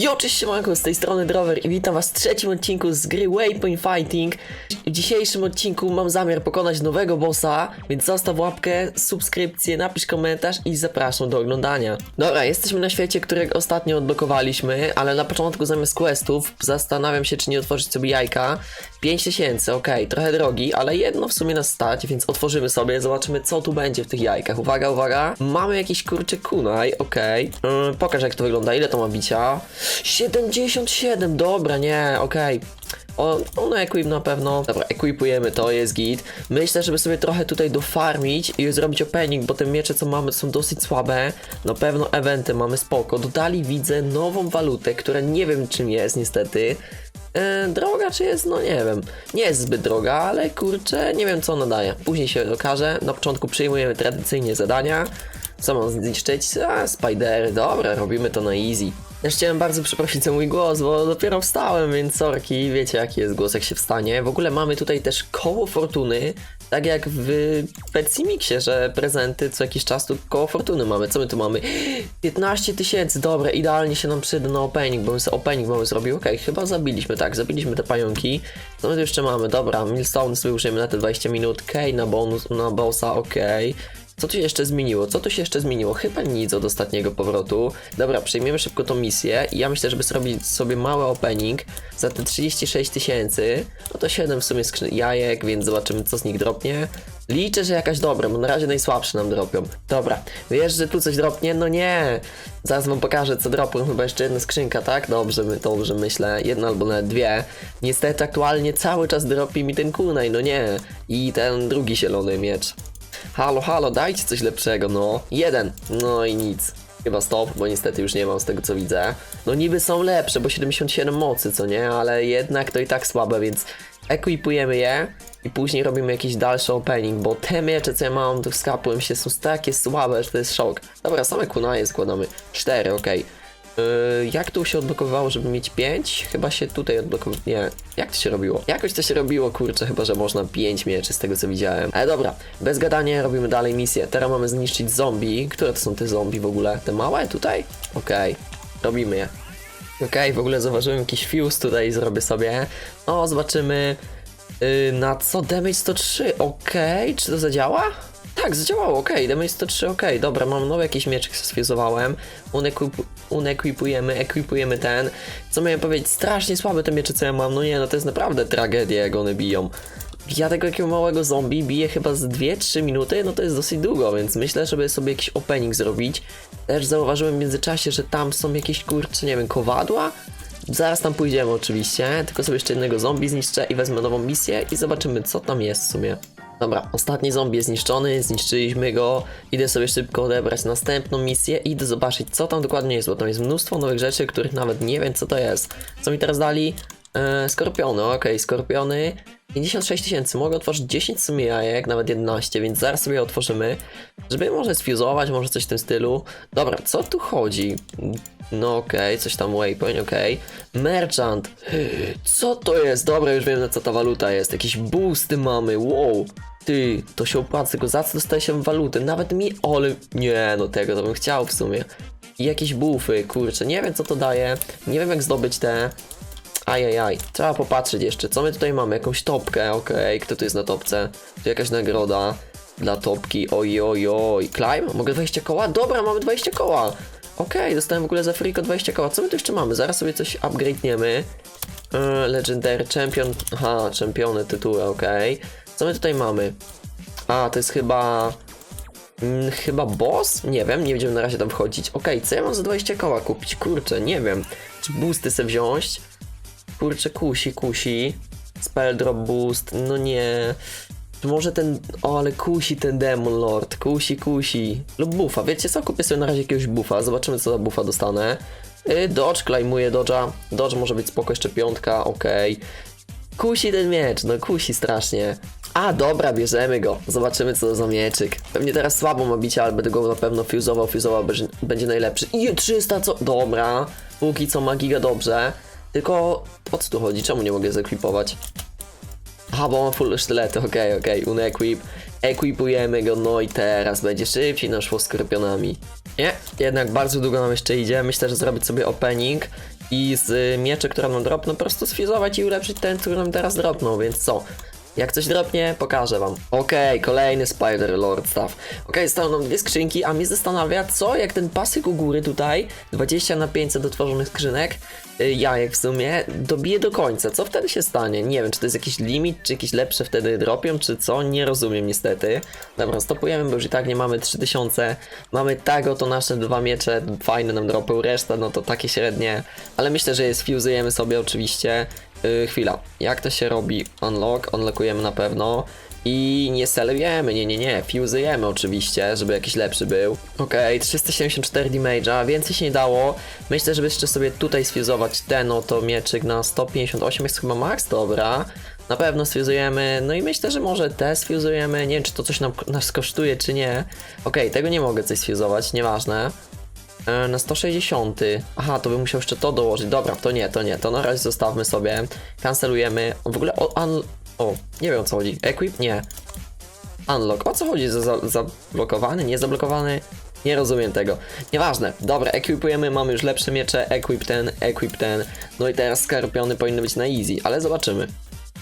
Jo, cześć siemanko, z tej strony Drover i witam was w trzecim odcinku z gry Waypoint Fighting. W dzisiejszym odcinku mam zamiar pokonać nowego bossa, więc zostaw łapkę, subskrypcję, napisz komentarz i zapraszam do oglądania. Dobra, jesteśmy na świecie, którego ostatnio odblokowaliśmy, ale na początku zamiast questów zastanawiam się, czy nie otworzyć sobie jajka. 5000, okej, trochę drogi, ale jedno w sumie nas stać, więc otworzymy sobie, zobaczymy co tu będzie w tych jajkach. Uwaga, uwaga, mamy jakiś kurczę kunaj, okej. Yy, pokaż jak to wygląda, ile to ma bicia? 77, dobra, nie, okej. O, ono equip na pewno. Dobra, equipujemy to, jest git. Myślę, żeby sobie trochę tutaj dofarmić i zrobić opening, bo te miecze, co mamy, są dosyć słabe. Na pewno eventy mamy spoko. Dodali, widzę, nową walutę, która nie wiem czym jest, niestety. E, droga czy jest? No nie wiem. Nie jest zbyt droga, ale kurczę, nie wiem co ona daje. Później się okaże. Na początku przyjmujemy tradycyjnie zadania. Co mam zniszczyć? A, spidery, dobra, robimy to na easy. Też chciałem bardzo przeprosić za mój głos, bo dopiero wstałem, więc sorki, wiecie jaki jest głos jak się wstanie. W ogóle mamy tutaj też koło fortuny, tak jak w Petsimixie, że prezenty co jakiś czas tu koło fortuny mamy. Co my tu mamy? 15 tysięcy, dobra, idealnie się nam przyda na opening, bo my sobie opening mamy zrobił. Okej, chyba zabiliśmy, tak, zabiliśmy te pająki. Co my tu jeszcze mamy? Dobra, Millstone sobie użyjemy na te 20 minut, K na bonus, na bossa, okej. Co tu się jeszcze zmieniło? Co tu się jeszcze zmieniło? Chyba nic od ostatniego powrotu. Dobra, przejmiemy szybko tą misję i ja myślę, żeby zrobić sobie mały opening za te 36 tysięcy. No to 7 w sumie skrzyn jajek, więc zobaczymy co z nich dropnie. Liczę, że jakaś dobra, bo na razie najsłabsze nam dropią. Dobra, wiesz, że tu coś dropnie? No nie! Zaraz wam pokażę co dropią, chyba jeszcze jedna skrzynka, tak? Dobrze, dobrze myślę, jedna albo nawet dwie. Niestety aktualnie cały czas dropi mi ten kunaj, no nie. I ten drugi zielony miecz. Halo, halo, dajcie coś lepszego, no. Jeden. No i nic. Chyba stop, bo niestety już nie mam z tego co widzę. No niby są lepsze, bo 77 mocy, co nie? Ale jednak to i tak słabe, więc equipujemy je i później robimy jakiś dalszy opening, bo te miecze, co ja mam tu skapłem się, są takie słabe, że to jest szok. Dobra, same kunaje składamy. 4, okej. Yy, jak tu się odblokowywało, żeby mieć 5? Chyba się tutaj odblokowało. Nie, jak to się robiło? Jakoś to się robiło, kurczę, chyba że można 5 mieczy z tego co widziałem. Ale dobra, bez gadania robimy dalej misję. Teraz mamy zniszczyć zombie. Które to są te zombie w ogóle? Te małe tutaj? Okej, robimy je. Okej, w ogóle zauważyłem jakiś fuse tutaj zrobię sobie. O, zobaczymy. Yy, na co? Damage 103, okej, czy to zadziała? Tak, zadziałało, okej, damage 103, okej, dobra, mam nowy jakiś mieczek sfuzowałem, unequipu, unequipujemy, equipujemy ten, co miałem powiedzieć, strasznie słabe te miecze, co ja mam, no nie, no to jest naprawdę tragedia, jak one biją. Ja tego jakiego małego zombie biję chyba z 2-3 minuty, no to jest dosyć długo, więc myślę, żeby sobie jakiś opening zrobić. Też zauważyłem w międzyczasie, że tam są jakieś kurcze, nie wiem, kowadła? Zaraz tam pójdziemy oczywiście, tylko sobie jeszcze jednego zombie zniszczę i wezmę nową misję i zobaczymy co tam jest w sumie. Dobra, ostatni zombie zniszczony, zniszczyliśmy go. Idę sobie szybko odebrać następną misję idę zobaczyć co tam dokładnie jest, bo tam jest mnóstwo nowych rzeczy, których nawet nie wiem co to jest. Co mi teraz dali? Eee, skorpiony, okej, skorpiony. 56 tysięcy, mogę otworzyć 10 w sumie jajek, nawet 11, więc zaraz sobie otworzymy, żeby może sfuzować, może coś w tym stylu. Dobra, co tu chodzi? No okej, coś tam waypoint, okej. Merchant, co to jest? Dobra, już wiem na co ta waluta jest, jakieś boosty mamy, wow. Ty, to się opłaca, tylko za co dostaje się walutę? Nawet mi, ale nie, no tego to bym chciał w sumie. I jakieś buffy, kurczę, nie wiem co to daje, nie wiem jak zdobyć te... Ajajaj, trzeba popatrzeć jeszcze, co my tutaj mamy, jakąś topkę, okej, kto tu jest na topce? Tu jakaś nagroda dla topki, oj, oj, oj, climb? Mogę 20 koła? Dobra, mamy 20 koła! Okej, dostałem w ogóle za friko 20 koła, co my tu jeszcze mamy? Zaraz sobie coś upgrade'niemy. Yy, Legendary Champion, aha, czempiony tytuły, okej. Co my tutaj mamy? A, to jest chyba... Mm, chyba boss? Nie wiem, nie będziemy na razie tam wchodzić. Okej, co ja mam za 20 koła kupić? Kurczę, nie wiem. Czy boosty sobie wziąć? Kurczę, kusi, kusi. Spell drop boost, no nie. Może ten. O, ale kusi ten Demon Lord. Kusi, kusi. Lub buffa. Wiecie co? Kupię sobie na razie jakiegoś buffa. Zobaczymy, co za buffa dostanę. Yy, Dodge, klejmuję Dodge'a. Dodge może być spoko, jeszcze piątka, okej. Kusi ten miecz, no kusi strasznie. A, dobra, bierzemy go. Zobaczymy, co to za mieczyk. Pewnie teraz słabo ma bicie, ale będę go na pewno fuzował. Fuzował będzie, najlepszy. I 300, co? Dobra. Póki co ma giga dobrze. Tylko, o co tu chodzi? Czemu nie mogę zekwipować? Aha, bo mam full sztylety, okej, okej, unequip. Equipujemy go, no i teraz będzie szybciej nam szło skorpionami. Nie, jednak bardzo długo nam jeszcze idzie. Myślę, że zrobić sobie opening i z y, mieczy, które nam dropną, po prostu sfizować i ulepszyć ten, który nam teraz dropnął, więc co? Jak coś dropnie, pokażę wam. Okej, kolejny Spider Lord Staff. Okej, nam dwie skrzynki, a mnie zastanawia, co jak ten pasyk u góry tutaj, 20 na 500 otworzonych skrzynek, y, jajek w sumie, dobije do końca. Co wtedy się stanie? Nie wiem, czy to jest jakiś limit, czy jakieś lepsze wtedy dropią, czy co? Nie rozumiem niestety. Dobra, stopujemy, bo już i tak nie mamy 3000. Mamy tak oto nasze dwa miecze, fajne nam dropy, reszta no to takie średnie, ale myślę, że je sfuzujemy sobie oczywiście. Yy, chwila, jak to się robi? Unlock, unlockujemy na pewno. I nie selujemy, nie, nie, nie, fuzujemy oczywiście, żeby jakiś lepszy był. Okej, 374 damage'a, więcej się nie dało. Myślę, żeby jeszcze sobie tutaj sfuzować ten oto mieczyk na 158 jest chyba max, dobra. Na pewno sfuzujemy, no i myślę, że może te sfuzujemy, nie wiem czy to coś nam, nas kosztuje czy nie. Okej, tego nie mogę coś sfuzować, nieważne. E, Na 160. Aha, to bym musiał jeszcze to dołożyć. Dobra, to nie, to nie. To na razie zostawmy sobie. Kancelujemy. W ogóle o, un... o nie wiem o co chodzi. Equip? Nie. Unlock. O co chodzi? Za- za- Zablokowany? Nie zablokowany? Nie rozumiem tego. Nieważne. Dobra, equipujemy, mamy już lepsze miecze. Equip ten, equip ten. No i teraz skorpiony powinny być na easy, ale zobaczymy.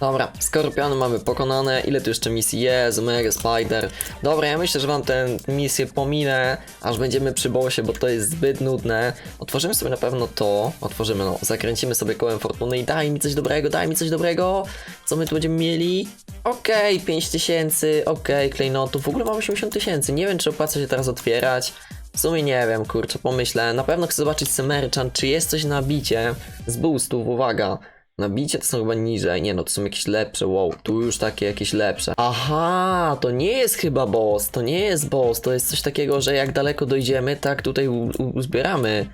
Dobra, skorpiony mamy pokonane. Ile tu jeszcze misji jest? Mega Spider. Dobra, ja myślę, że wam tę misję pominę, aż będziemy przy bossie, bo to jest zbyt nudne. Otworzymy sobie na pewno to. Otworzymy, no, zakręcimy sobie kołem fortuny i daj mi coś dobrego, daj mi coś dobrego. Co my tu będziemy mieli? Okej, 5000, okej, klejnotów. W ogóle mamy 80 tysięcy. Nie wiem, czy opłaca się teraz otwierać. W sumie nie wiem, kurczę, pomyślę. Na pewno chcę zobaczyć Semerchant, czy jest coś na bicie z boostów, uwaga. Nabicie to są chyba niżej. Nie no, to są jakieś lepsze. Wow, tu już takie jakieś lepsze. Aha, to nie jest chyba boss. To nie jest boss. To jest coś takiego, że jak daleko dojdziemy, tak tutaj uzbieramy.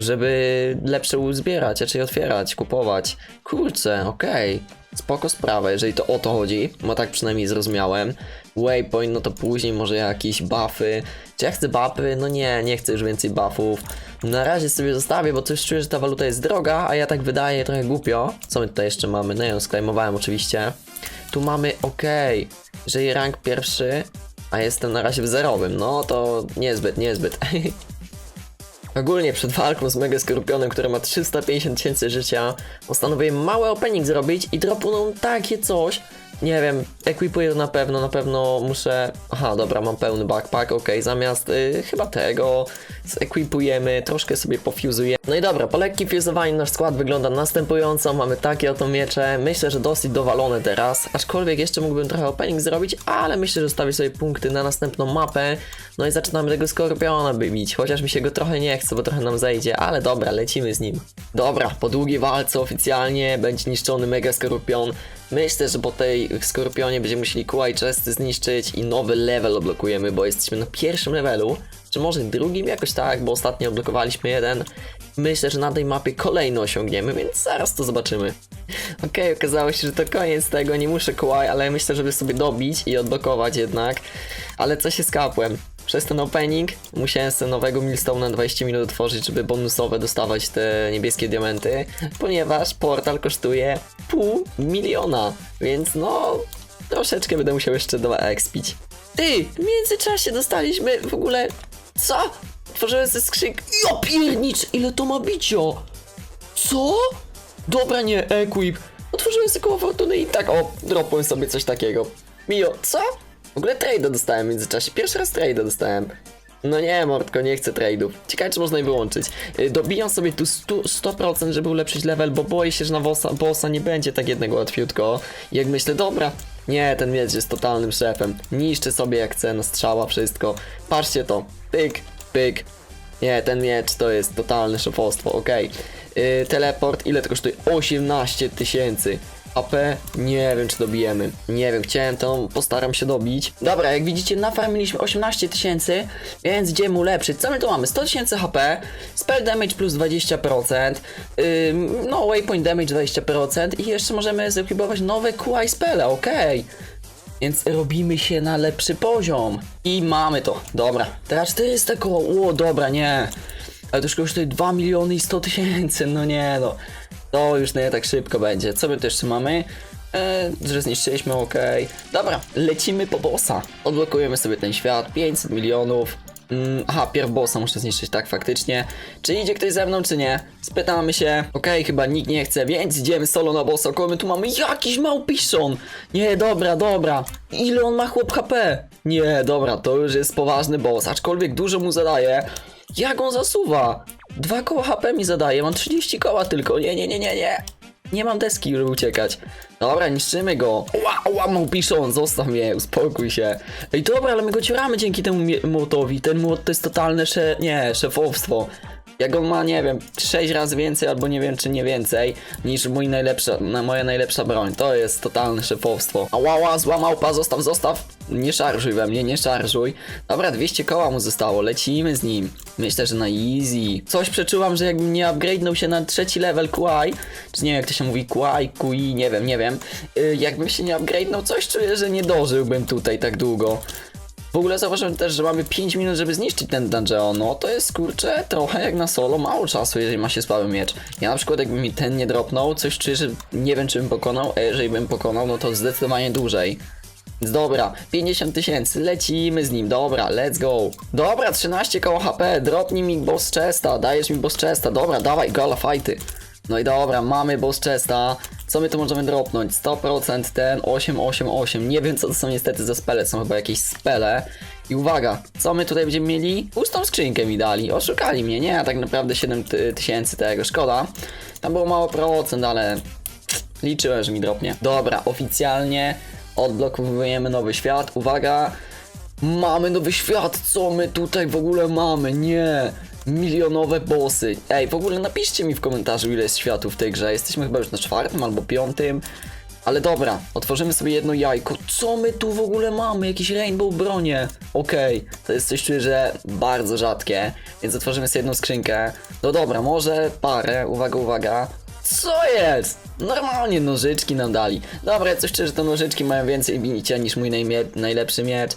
Żeby lepsze uzbierać, raczej otwierać, kupować. Kurczę, okej. Spoko sprawa, jeżeli to o to chodzi. No tak przynajmniej zrozumiałem. Waypoint, no to później może jakieś buffy. Czy ja chcę buffy? No nie, nie chcę już więcej buffów. Na razie sobie zostawię, bo coś czuję, że ta waluta jest droga, a ja tak wydaje trochę głupio. Co my tutaj jeszcze mamy? No ja ją sklejmowałem oczywiście. Tu mamy, okej, jeżeli rank pierwszy, a jestem na razie w zerowym, no to niezbyt, niezbyt. Ogólnie przed walką z Mega Skorpionem, który ma 350 tysięcy życia, postanowiłem mały opening zrobić i dropuną takie coś. Nie wiem, ekwipuję na pewno, na pewno muszę... Aha, dobra, mam pełny backpack, ok, zamiast y, chyba tego zekwipujemy, troszkę sobie pofuzujemy. No i dobra, po lekkim fuzowaniu nasz skład wygląda następująco, mamy takie oto miecze, myślę, że dosyć dowalone teraz, aczkolwiek jeszcze mógłbym trochę opening zrobić, ale myślę, że zostawię sobie punkty na następną mapę, no i zaczynamy tego skorpiona bić, chociaż mi się go trochę nie chce, bo trochę nam zejdzie, ale dobra, lecimy z nim. Dobra, po długiej walce oficjalnie będzie niszczony mega skorpion. Myślę, że po tej skorpionie będziemy musieli QI chesty zniszczyć i nowy level odblokujemy, bo jesteśmy na pierwszym levelu, czy może drugim jakoś tak, bo ostatnio odblokowaliśmy jeden. Myślę, że na tej mapie kolejny osiągniemy, więc zaraz to zobaczymy. Okej, okazało się, że to koniec tego, nie muszę QI, ale myślę, żeby sobie dobić i odblokować jednak. Ale co się skapłem? Przez ten opening musiałem sobie nowego milestone na 20 minut otworzyć, żeby bonusowe dostawać te niebieskie diamenty, ponieważ portal kosztuje pół miliona, więc no troszeczkę będę musiał jeszcze dwa expić. Ty, w międzyczasie dostaliśmy w ogóle... Co? Otworzyłem ze skrzynki... Ja piernicz, ile to ma bicio? Co? Dobra, nie, equip. Otworzyłem sobie koło fortuny i tak, o, dropłem sobie coś takiego. Mio, co? W ogóle trade'a dostałem w międzyczasie. Pierwszy raz trade'a dostałem. No nie, Mordko, nie chcę trade'ów. Ciekawe, czy można je wyłączyć. Y, Dobijam sobie tu 100%, 100% żeby ulepszyć level, bo boję się, że na bossa, bossa nie będzie tak jednego łatwiutko. Jak myślę, dobra, nie, ten miecz jest totalnym szefem. Niszczę sobie jak chcę, na strzała, wszystko. Patrzcie to. Pyk, pyk. Nie, ten miecz to jest totalne szefostwo, okej. Yy, teleport, ile to kosztuje? 18 tysięcy. AP, nie wiem czy dobijemy. Nie wiem, chciałem to, postaram się dobić. Dobra, jak widzicie, nafarmiliśmy 18 tysięcy, więc idziemy ulepszyć. Co my tu mamy? 100 tysięcy HP, spell damage plus 20%, yy, no waypoint damage 20% i jeszcze możemy zekwipować nowe QI spele, okej. Więc robimy się na lepszy poziom. I mamy to. Dobra. Teraz 400 koło. O, dobra, nie. Ale to już kosztuje 2 miliony i 100 tysięcy. No nie no. To już nie tak szybko będzie. Co my tu jeszcze mamy? Eee, że zniszczyliśmy, ok. Dobra, lecimy po bossa. Odblokujemy sobie ten świat. 500 milionów. Mm, aha, pierw bossa muszę zniszczyć, tak faktycznie. Czy idzie ktoś ze mną, czy nie? Spytamy się. Okej, chyba nikt nie chce, więc idziemy solo na bossa. Kogo my tu mamy? Jakiś małpiszon! Nie, dobra, dobra. Ile on ma chłop HP? Nie, dobra, to już jest poważny boss, aczkolwiek dużo mu zadaje. Jak on zasuwa? Dwa koła HP mi zadaje, mam 30 koła tylko. Nie, nie, nie, nie, nie. Nie mam deski, żeby uciekać. Dobra, niszczymy go. Ła, ła, małpiszon, zostaw mnie, uspokój się. Ej, dobra, ale my go cioramy dzięki temu młotowi. Ten młot to jest totalne sze... nie, szefowstwo. Jak on ma, nie wiem, 6 razy więcej, albo nie wiem, czy nie więcej, niż mój najlepsza, na moja najlepsza broń. To jest totalne szefowstwo. Ała, ała, zła małpa, zostaw, zostaw. Nie szarżuj we mnie, nie szarżuj. Dobra, 200 koła mu zostało, lecimy z nim. Myślę, że na easy. Coś przeczułam, że jakbym nie upgrade'nął się na trzeci level QI, czy nie wiem jak to się mówi, QI, QI, nie wiem, nie wiem. Yy, jakbym się nie upgrade'nął, coś czuję, że nie dożyłbym tutaj tak długo. W ogóle zauważyłem też, że mamy 5 minut, żeby zniszczyć ten dungeon. No to jest kurczę trochę jak na solo, mało czasu, jeżeli ma się słaby miecz. Ja na przykład jakby mi ten nie dropnął, coś czuję, że nie wiem czy bym pokonał, a jeżeli bym pokonał, no to zdecydowanie dłużej. Dobra, 50 tysięcy, lecimy z nim, dobra, let's go. Dobra, 13 koło HP, dropnij mi boss chesta, dajesz mi boss chesta, dobra, dawaj, gala fighty. No i dobra, mamy boss chesta. Co my tu możemy dropnąć? 100% ten 888. Nie wiem co to są niestety za spele, są chyba jakieś spele. I uwaga, co my tutaj będziemy mieli? Pustą skrzynkę mi dali. Oszukali mnie, nie? A tak naprawdę 7 ty- tysięcy tego, szkoda. Tam było mało procent, ale liczyłem, że mi dropnie. Dobra, oficjalnie odblokowujemy nowy świat. Uwaga, Mamy nowy świat, co my tutaj w ogóle mamy? Nie! Milionowe bossy. Ej, w ogóle napiszcie mi w komentarzu ile jest światów w tej grze. Jesteśmy chyba już na czwartym albo piątym. Ale dobra, otworzymy sobie jedno jajko. Co my tu w ogóle mamy? Jakieś rainbow bronie. Okej, to jest coś czuję, że bardzo rzadkie. Więc otworzymy sobie jedną skrzynkę. No dobra, może parę. Uwaga, uwaga. Co jest? Normalnie nożyczki nam dali. Dobra, coś czuję, że te nożyczki mają więcej bicia niż mój najlepszy miecz.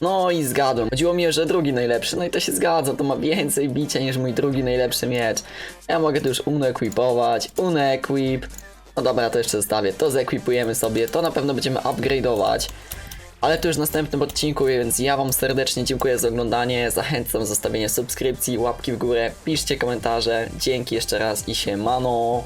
No i zgadłem. Chodziło mi, że drugi najlepszy, no i to się zgadza, to ma więcej bicia niż mój drugi najlepszy miecz. Ja mogę to już unequipować, unequip. No dobra, to jeszcze zostawię, to zekwipujemy sobie, to na pewno będziemy upgrade'ować. Ale to już w następnym odcinku, więc ja wam serdecznie dziękuję za oglądanie, zachęcam do zostawienia subskrypcji, łapki w górę, piszcie komentarze, dzięki jeszcze raz i siemano.